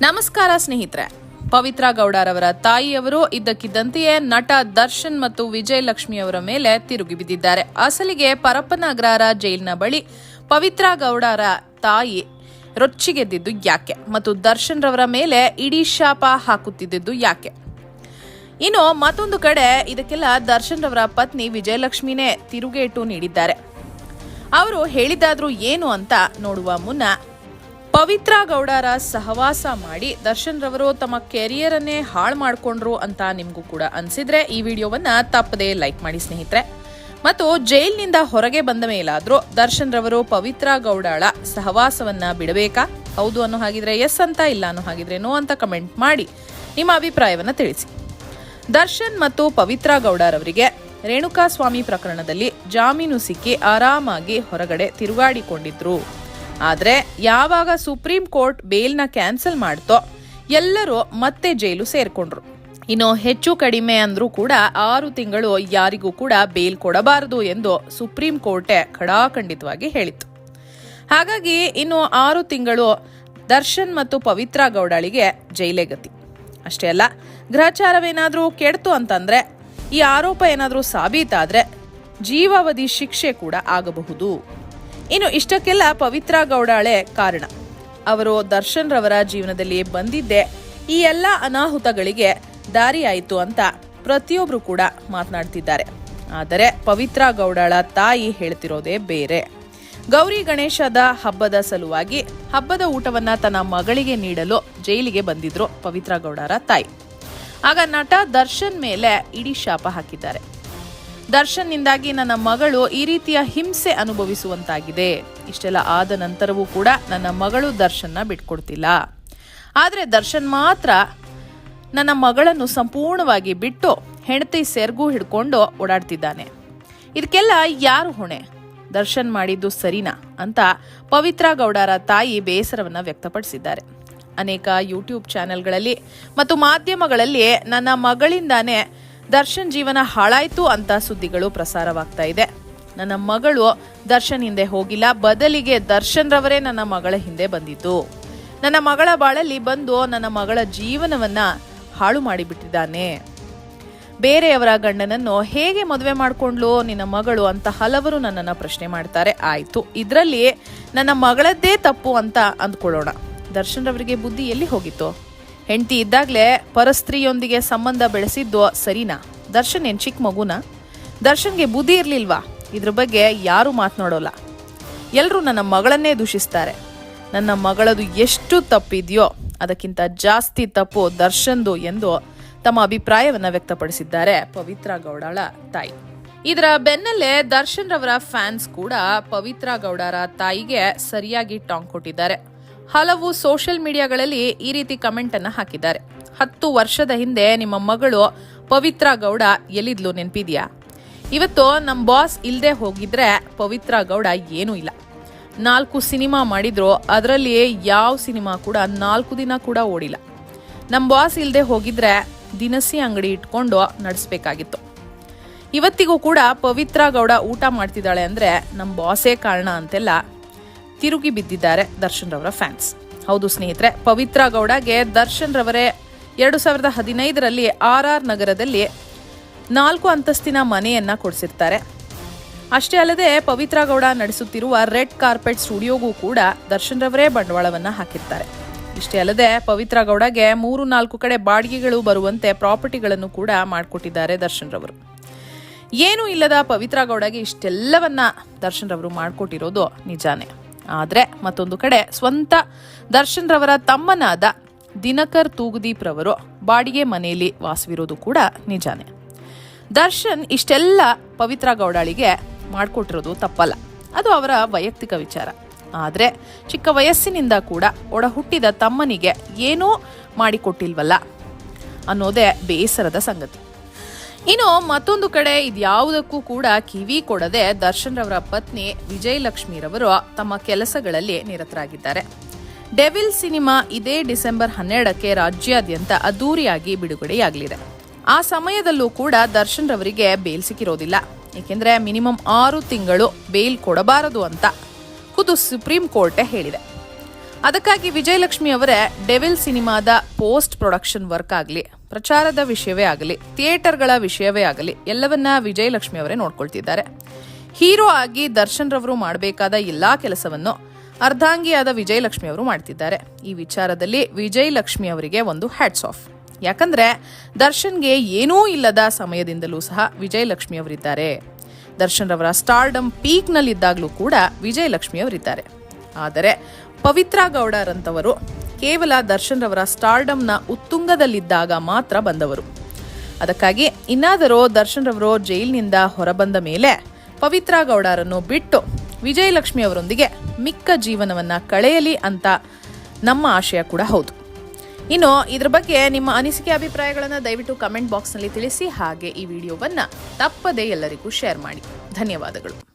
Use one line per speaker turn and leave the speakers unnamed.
ನಮಸ್ಕಾರ ಸ್ನೇಹಿತರೆ. ಪವಿತ್ರ ಗೌಡರವರ ತಾಯಿಯವರು ಇದ್ದಕ್ಕಿದ್ದಂತೆಯೇ ನಟ ದರ್ಶನ್ ಮತ್ತು ವಿಜಯಲಕ್ಷ್ಮಿ ಅವರ ಮೇಲೆ ತಿರುಗಿ ಬಿದ್ದಿದ್ದಾರೆ. ಅಸಲಿಗೆ ಪರಪ್ಪನಗರರ ಜೈಲಿನ ಬಳಿ ಪವಿತ್ರ ಗೌಡರ ತಾಯಿ ರೊಚ್ಚಿಗೆದ್ದಿದ್ದು ಯಾಕೆ? ಮತ್ತು ದರ್ಶನ್ ರವರ ಮೇಲೆ ಇಡೀ ಶಾಪ ಹಾಕುತ್ತಿದ್ದಿದ್ದು ಯಾಕೆ? ಇನ್ನು ಮತ್ತೊಂದು ಕಡೆ ಇದಕ್ಕೆಲ್ಲ ದರ್ಶನ್ ರವರ ಪತ್ನಿ ವಿಜಯಲಕ್ಷ್ಮಿನೇ ತಿರುಗೇಟು ನೀಡಿದ್ದಾರೆ. ಅವರು ಹೇಳಿದ್ದಾದ್ರೂ ಏನು ಅಂತ ನೋಡುವ ಮುನ್ನ ಪವಿತ್ರ ಗೌಡರ ಸಹವಾಸ ಮಾಡಿ ದರ್ಶನ್ ರವರು ತಮ್ಮ ಕೆರಿಯರ್ ಅನ್ನೇ ಹಾಳು ಮಾಡ್ಕೊಂಡ್ರು ಅಂತ ನಿಮ್ಗೂ ಕೂಡ ಅನ್ಸಿದ್ರೆ ಈ ವಿಡಿಯೋವನ್ನ ತಪ್ಪದೆ ಲೈಕ್ ಮಾಡಿ ಸ್ನೇಹಿತರೆ. ಮತ್ತು ಜೈಲಿನಿಂದ ಹೊರಗೆ ಬಂದ ಮೇಲಾದ್ರೂ ದರ್ಶನ್ ರವರು ಪವಿತ್ರ ಗೌಡಾಳ ಸಹವಾಸವನ್ನ ಬಿಡಬೇಕಾ? ಹೌದು ಅನ್ನೋ ಹಾಗಿದ್ರೆ ಎಸ್ ಅಂತ ಇಲ್ಲ ಅನ್ನೋ ಹಾಗಿದ್ರೆ ನೋ ಅಂತ ಕಮೆಂಟ್ ಮಾಡಿ ನಿಮ್ಮ ಅಭಿಪ್ರಾಯವನ್ನ ತಿಳಿಸಿ. ದರ್ಶನ್ ಮತ್ತು ಪವಿತ್ರ ಗೌಡರವರಿಗೆ ರೇಣುಕಾ ಸ್ವಾಮಿ ಪ್ರಕರಣದಲ್ಲಿ ಜಾಮೀನು ಸಿಕ್ಕಿ ಆರಾಮಾಗಿ ಹೊರಗಡೆ ತಿರುಗಾಡಿಕೊಂಡಿದ್ರು. ಆದ್ರೆ ಯಾವಾಗ ಸುಪ್ರೀಂ ಕೋರ್ಟ್ ಬೇಲ್ನ ಕ್ಯಾನ್ಸಲ್ ಮಾಡ್ತೋ, ಎಲ್ಲರೂ ಮತ್ತೆ ಜೈಲು ಸೇರ್ಕೊಂಡ್ರು. ಇನ್ನು ಹೆಚ್ಚು ಕಡಿಮೆ ಅಂದ್ರೂ ಕೂಡ ಆರು ತಿಂಗಳು ಯಾರಿಗೂ ಕೂಡ ಬೇಲ್ ಕೊಡಬಾರದು ಎಂದು ಸುಪ್ರೀಂ ಕೋರ್ಟೆ ಖಡಾಖಂಡಿತವಾಗಿ ಹೇಳಿತ್ತು. ಹಾಗಾಗಿ ಇನ್ನು ಆರು ತಿಂಗಳು ದರ್ಶನ್ ಮತ್ತು ಪವಿತ್ರ ಗೌಡಳಿಗೆ ಜೈಲೇ ಗತಿ. ಅಷ್ಟೇ ಅಲ್ಲ, ಗ್ರಹಚಾರವೇನಾದ್ರೂ ಕೆಡ್ತು ಅಂತಂದ್ರೆ, ಈ ಆರೋಪ ಏನಾದರೂ ಸಾಬೀತಾದ್ರೆ ಜೀವಾವಧಿ ಶಿಕ್ಷೆ ಕೂಡ ಆಗಬಹುದು. ಇನ್ನು ಇಷ್ಟಕ್ಕೆಲ್ಲ ಪವಿತ್ರ ಗೌಡಾಳೆ ಕಾರಣ. ಅವರು ದರ್ಶನ್ ರವರ ಜೀವನದಲ್ಲಿ ಬಂದಿದ್ದೆ ಈ ಎಲ್ಲ ಅನಾಹುತಗಳಿಗೆ ದಾರಿಯಾಯಿತು ಅಂತ ಪ್ರತಿಯೊಬ್ರು ಕೂಡ ಮಾತನಾಡ್ತಿದ್ದಾರೆ. ಆದರೆ ಪವಿತ್ರ ಗೌಡಾಳ ತಾಯಿ ಹೇಳ್ತಿರೋದೇ ಬೇರೆ. ಗೌರಿ ಗಣೇಶದ ಹಬ್ಬದ ಸಲುವಾಗಿ ಹಬ್ಬದ ಊಟವನ್ನ ತನ್ನ ಮಗಳಿಗೆ ನೀಡಲು ಜೈಲಿಗೆ ಬಂದಿದ್ರು ಪವಿತ್ರ ಗೌಡರ ತಾಯಿ. ಆಗ ನಟ ದರ್ಶನ್ ಮೇಲೆ ಇಡೀ ಶಾಪ ಹಾಕಿದ್ದಾರೆ. ದರ್ಶನ್ನಿಂದಾಗಿ ನನ್ನ ಮಗಳು ಈ ರೀತಿಯ ಹಿಂಸೆ ಅನುಭವಿಸುವಂತಾಗಿದೆ. ಇಷ್ಟೆಲ್ಲ ಆದ ನಂತರವೂ ಕೂಡ ನನ್ನ ಮಗಳು ದರ್ಶನ್ನ ಬಿಟ್ಕೊಡ್ತಿಲ್ಲ. ಆದರೆ ದರ್ಶನ್ ಮಾತ್ರ ನನ್ನ ಮಗಳನ್ನು ಸಂಪೂರ್ಣವಾಗಿ ಬಿಟ್ಟು ಹೆಂಡತಿ ಸೆರ್ಗು ಹಿಡ್ಕೊಂಡು ಓಡಾಡ್ತಿದ್ದಾನೆ. ಇದಕ್ಕೆಲ್ಲ ಯಾರು ಹೊಣೆ? ದರ್ಶನ್ ಮಾಡಿದ್ದು ಸರಿನಾ ಅಂತ ಪವಿತ್ರ ಗೌಡರ ತಾಯಿ ಬೇಸರವನ್ನ ವ್ಯಕ್ತಪಡಿಸಿದ್ದಾರೆ. ಅನೇಕ ಯೂಟ್ಯೂಬ್ ಚಾನೆಲ್ಗಳಲ್ಲಿ ಮತ್ತು ಮಾಧ್ಯಮಗಳಲ್ಲಿ ನನ್ನ ಮಗಳಿಂದಾನೇ ದರ್ಶನ್ ಜೀವನ ಹಾಳಾಯ್ತು ಅಂತ ಸುದ್ದಿಗಳು ಪ್ರಸಾರವಾಗ್ತಾ ಇದೆ. ನನ್ನ ಮಗಳು ದರ್ಶನ್ ಹಿಂದೆ ಹೋಗಿಲ್ಲ. ಬದಲಿಗೆ ದರ್ಶನ್ ರವರೇ ನನ್ನ ಮಗಳ ಹಿಂದೆ ಬಂದಿದ್ದು. ನನ್ನ ಮಗಳ ಬಾಳಲ್ಲಿ ಬಂದು ನನ್ನ ಮಗಳ ಜೀವನವನ್ನ ಹಾಳು ಮಾಡಿಬಿಟ್ಟಿದ್ದಾನೆ. ಬೇರೆಯವರ ಗಂಡನನ್ನು ಹೇಗೆ ಮದುವೆ ಮಾಡಿಕೊಂಡ್ಲು ನಿನ್ನ ಮಗಳು ಅಂತ ಹಲವರು ನನ್ನನ್ನು ಪ್ರಶ್ನೆ ಮಾಡ್ತಾರೆ. ಆಯಿತು, ಇದರಲ್ಲಿ ನನ್ನ ಮಗಳದ್ದೇ ತಪ್ಪು ಅಂತ ಅಂದ್ಕೊಳ್ಳೋಣ. ದರ್ಶನ್ ರವರಿಗೆ ಬುದ್ಧಿ ಎಲ್ಲಿ ಹೋಗಿತ್ತು? ಹೆಂಡತಿ ಇದ್ದಾಗಲೇ ಪರಸ್ತ್ರೀಯೊಂದಿಗೆ ಸಂಬಂಧ ಬೆಳೆಸಿದ್ದು ಸರಿನಾ? ದರ್ಶನ್ ಏನು ಚಿಕ್ಕ ಮಗುನ? ದರ್ಶನ್ಗೆ ಬುದ್ಧಿ ಇರಲಿಲ್ವಾ? ಇದ್ರ ಬಗ್ಗೆ ಯಾರು ಮಾತನಾಡೋಲ್ಲ ಎಲ್ಲರೂ ನನ್ನ ಮಗಳನ್ನೇ ದೂಷಿಸ್ತಾರೆ. ನನ್ನ ಮಗಳದು ಎಷ್ಟು ತಪ್ಪಿದೆಯೋ, ಅದಕ್ಕಿಂತ ಜಾಸ್ತಿ ತಪ್ಪು ದರ್ಶನ್ದು ಎಂದು ತಮ್ಮ ಅಭಿಪ್ರಾಯವನ್ನು ವ್ಯಕ್ತಪಡಿಸಿದ್ದಾರೆ ಪವಿತ್ರ ಗೌಡಳ ತಾಯಿ. ಇದರ ಬೆನ್ನಲ್ಲೇ ದರ್ಶನ್ ರವರ ಫ್ಯಾನ್ಸ್ ಕೂಡ ಪವಿತ್ರ ಗೌಡರ ತಾಯಿಗೆ ಸರಿಯಾಗಿ ಟಾಂಗ್ ಕೊಟ್ಟಿದ್ದಾರೆ. ಹಲವು ಸೋಷಿಯಲ್ ಮೀಡಿಯಾಗಳಲ್ಲಿ ಈ ರೀತಿ ಕಮೆಂಟ್ ಅನ್ನ ಹಾಕಿದ್ದಾರೆ. ಹತ್ತು ವರ್ಷದ ಹಿಂದೆ ನಿಮ್ಮ ಮಗಳು ಪವಿತ್ರ ಗೌಡ ಎಲ್ಲಿದ್ಲು ನೆನ್ಪಿದ್ಯಾ? ಇವತ್ತು ನಮ್ಮ ಬಾಸ್ ಇಲ್ಲದೆ ಹೋಗಿದ್ರೆ ಪವಿತ್ರ ಗೌಡ ಏನೂ ಇಲ್ಲ. ನಾಲ್ಕು ಸಿನಿಮಾ ಮಾಡಿದ್ರು, ಅದರಲ್ಲಿ ಯಾವ ಸಿನಿಮಾ ಕೂಡ ನಾಲ್ಕು ದಿನ ಕೂಡ ಓಡಿಲ್ಲ. ನಮ್ಮ ಬಾಸ್ ಇಲ್ಲದೆ ಹೋಗಿದ್ರೆ ದಿನಸಿ ಅಂಗಡಿ ಇಟ್ಕೊಂಡು ನಡೆಸಬೇಕಾಗಿತ್ತು. ಇವತ್ತಿಗೂ ಕೂಡ ಪವಿತ್ರ ಗೌಡ ಊಟ ಮಾಡ್ತಿದ್ದಾಳೆ ಅಂದ್ರೆ ನಮ್ಮ ಬಾಸೇ ಕಾರಣ ಅಂತೆಲ್ಲ ತಿರುಗಿ ಬಿದ್ದಿದ್ದಾರೆ ದರ್ಶನ್ ರವರ ಫ್ಯಾನ್ಸ್. ಹೌದು ಸ್ನೇಹಿತರೆ, ಪವಿತ್ರ ಗೌಡಗೆ ದರ್ಶನ್ ರವರೇ ಎರಡು ಸಾವಿರದ ಹದಿನೈದರಲ್ಲಿ ಆರ್ ಆರ್ ನಗರದಲ್ಲಿ ನಾಲ್ಕು ಅಂತಸ್ತಿನ ಮನೆಯನ್ನ ಕೊಡಿಸಿರ್ತಾರೆ. ಅಷ್ಟೇ ಅಲ್ಲದೆ ಪವಿತ್ರ ಗೌಡ ನಡೆಸುತ್ತಿರುವ ರೆಡ್ ಕಾರ್ಪೆಟ್ ಸ್ಟುಡಿಯೋಗೂ ಕೂಡ ದರ್ಶನ್ ರವರೇ ಬಂಡವಾಳವನ್ನ ಹಾಕಿರ್ತಾರೆ. ಇಷ್ಟೇ ಅಲ್ಲದೆ ಪವಿತ್ರ ಗೌಡಗೆ ಮೂರು ನಾಲ್ಕು ಕಡೆ ಬಾಡಿಗೆಗಳು ಬರುವಂತೆ ಪ್ರಾಪರ್ಟಿಗಳನ್ನು ಕೂಡ ಮಾಡಿಕೊಟ್ಟಿದ್ದಾರೆ ದರ್ಶನ್ ರವರು. ಏನೂ ಇಲ್ಲದ ಪವಿತ್ರ ಗೌಡಗೆ ಇಷ್ಟೆಲ್ಲವನ್ನ ದರ್ಶನ್ ರವರು ಮಾಡಿಕೊಟ್ಟಿರೋದು ನಿಜಾನೇ. ಆದರೆ ಮತ್ತೊಂದು ಕಡೆ ಸ್ವಂತ ದರ್ಶನ್ ರವರ ತಮ್ಮನಾದ ದಿನಕರ್ ತೂಗುದೀಪ್ ರವರು ಬಾಡಿಗೆ ಮನೆಯಲ್ಲಿ ವಾಸವಿರೋದು ಕೂಡ ನಿಜಾನೇ. ದರ್ಶನ್ ಇಷ್ಟೆಲ್ಲ ಪವಿತ್ರ ಗೌಡಾಳಿಗೆ ಮಾಡಿಕೊಟ್ಟಿರೋದು ತಪ್ಪಲ್ಲ. ಅದು ಅವರ ವೈಯಕ್ತಿಕ ವಿಚಾರ. ಆದರೆ ಚಿಕ್ಕ ವಯಸ್ಸಿನಿಂದ ಕೂಡ ಒಡ ಹುಟ್ಟಿದ ತಮ್ಮನಿಗೆ ಏನೂ ಮಾಡಿಕೊಟ್ಟಿಲ್ವಲ್ಲ ಅನ್ನೋದೇ ಬೇಸರದ ಸಂಗತಿ. ಇನ್ನು ಮತ್ತೊಂದು ಕಡೆ ಇದ್ಯಾವುದಕ್ಕೂ ಕೂಡ ಕಿವಿ ಕೊಡದೆ ದರ್ಶನ್ ರವರ ಪತ್ನಿ ವಿಜಯಲಕ್ಷ್ಮಿರವರು ತಮ್ಮ ಕೆಲಸಗಳಲ್ಲಿ ನಿರತರಾಗಿದ್ದಾರೆ. ಡೆವಿಲ್ ಸಿನಿಮಾ ಇದೇ ಡಿಸೆಂಬರ್ ಹನ್ನೆರಡಕ್ಕೆ ರಾಜ್ಯಾದ್ಯಂತ ಅದ್ದೂರಿಯಾಗಿ ಬಿಡುಗಡೆಯಾಗಲಿದೆ. ಆ ಸಮಯದಲ್ಲೂ ಕೂಡ ದರ್ಶನ್ ರವರಿಗೆ ಬೇಲ್ ಸಿಕ್ಕಿರೋದಿಲ್ಲ. ಏಕೆಂದ್ರೆ ಮಿನಿಮಮ್ ಆರು ತಿಂಗಳು ಬೇಲ್ ಕೊಡಬಾರದು ಅಂತ ಖುದ್ದು ಸುಪ್ರೀಂ ಕೋರ್ಟೇ ಹೇಳಿದೆ. ಅದಕ್ಕಾಗಿ ವಿಜಯಲಕ್ಷ್ಮಿ ಅವರೇ ಡೆವಿಲ್ ಸಿನಿಮಾದ ಪೋಸ್ಟ್ ಪ್ರೊಡಕ್ಷನ್ ವರ್ಕ್ ಆಗಲಿ, ಪ್ರಚಾರದ ವಿಷಯವೇ ಆಗಲಿ, ಥಿಯೇಟರ್ಗಳ ವಿಷಯವೇ ಆಗಲಿ, ಎಲ್ಲವನ್ನ ವಿಜಯಲಕ್ಷ್ಮಿ ಅವರೇ ನೋಡ್ಕೊಳ್ತಿದ್ದಾರೆ. ಹೀರೋ ಆಗಿ ದರ್ಶನ್ ರವರು ಮಾಡಬೇಕಾದ ಎಲ್ಲಾ ಕೆಲಸವನ್ನು ಅರ್ಧಾಂಗಿಯಾದ ವಿಜಯಲಕ್ಷ್ಮಿ ಅವರು ಮಾಡ್ತಿದ್ದಾರೆ. ಈ ವಿಚಾರದಲ್ಲಿ ವಿಜಯಲಕ್ಷ್ಮಿ ಅವರಿಗೆ ಒಂದು ಹ್ಯಾಟ್ಸ್ ಆಫ್ ಯಾಕಂದ್ರೆ ದರ್ಶನ್ಗೆ ಏನೂ ಇಲ್ಲದ ಸಮಯದಿಂದಲೂ ಸಹ ವಿಜಯಲಕ್ಷ್ಮಿ ಅವರಿದ್ದಾರೆ. ದರ್ಶನ್ ರವರ ಸ್ಟಾರ್ಡಮ್ ಪೀಕ್ನಲ್ಲಿದ್ದಾಗಲೂ ಕೂಡ ವಿಜಯಲಕ್ಷ್ಮಿ ಅವರಿದ್ದಾರೆ. ಆದರೆ ಪವಿತ್ರ ಗೌಡರಂತವರು ಕೇವಲ ದರ್ಶನ್ ರವರ ಸ್ಟಾರ್ಡಮ್ನ ಉತ್ತುಂಗದಲ್ಲಿದ್ದಾಗ ಮಾತ್ರ ಬಂದವರು. ಅದಕ್ಕಾಗಿ ಇನ್ನಾದರೂ ದರ್ಶನ್ ರವರು ಜೈಲಿನಿಂದ ಹೊರಬಂದ ಮೇಲೆ ಪವಿತ್ರ ಗೌಡರನ್ನು ಬಿಟ್ಟು ವಿಜಯಲಕ್ಷ್ಮಿ ಅವರೊಂದಿಗೆ ಮಿಕ್ಕ ಜೀವನವನ್ನ ಕಳೆಯಲಿ ಅಂತ ನಮ್ಮ ಆಶಯ ಕೂಡ ಹೌದು. ಇನ್ನು ಇದ್ರ ಬಗ್ಗೆ ನಿಮ್ಮ ಅನಿಸಿಕೆ ಅಭಿಪ್ರಾಯಗಳನ್ನು ದಯವಿಟ್ಟು ಕಮೆಂಟ್ ಬಾಕ್ಸ್ನಲ್ಲಿ ತಿಳಿಸಿ, ಹಾಗೆ ಈ ವಿಡಿಯೋವನ್ನ ತಪ್ಪದೇ ಎಲ್ಲರಿಗೂ ಶೇರ್ ಮಾಡಿ. ಧನ್ಯವಾದಗಳು.